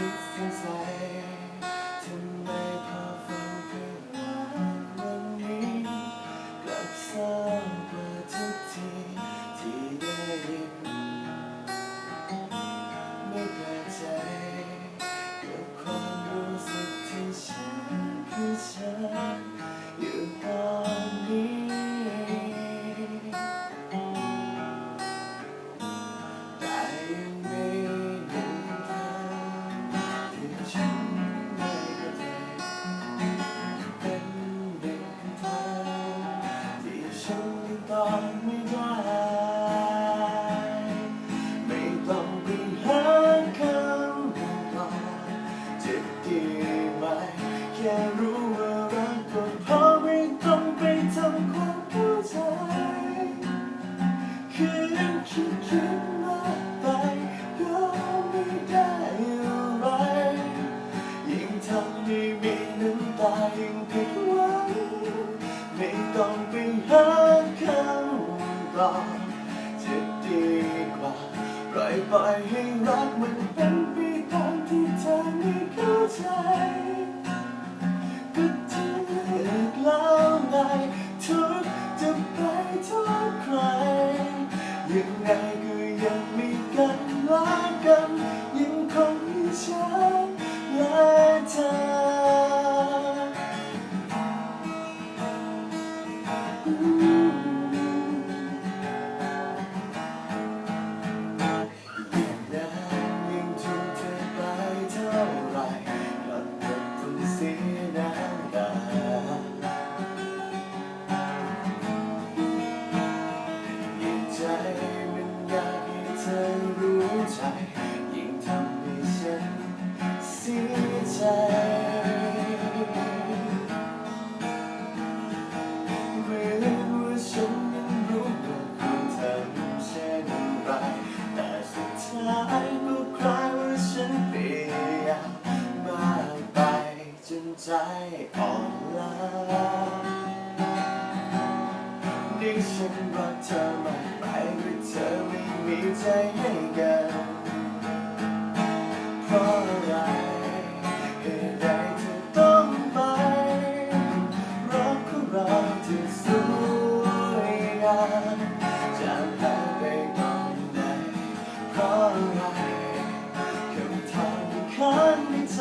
youthful flame to make ปล่อยให้รักมันเป็นวิธีตามที่เธอไม่เข้าใจ ใจอ่อนล้าดิ้ฉันรักเธอไม่ไปหรือเธอไม่มีใจให้กันเพราะอะไรเหตุใดเธอต้องไปรักของเราที่สวยงามจาหายไปตอนหนเพราะอะไรคำถามที่ค้างในใจ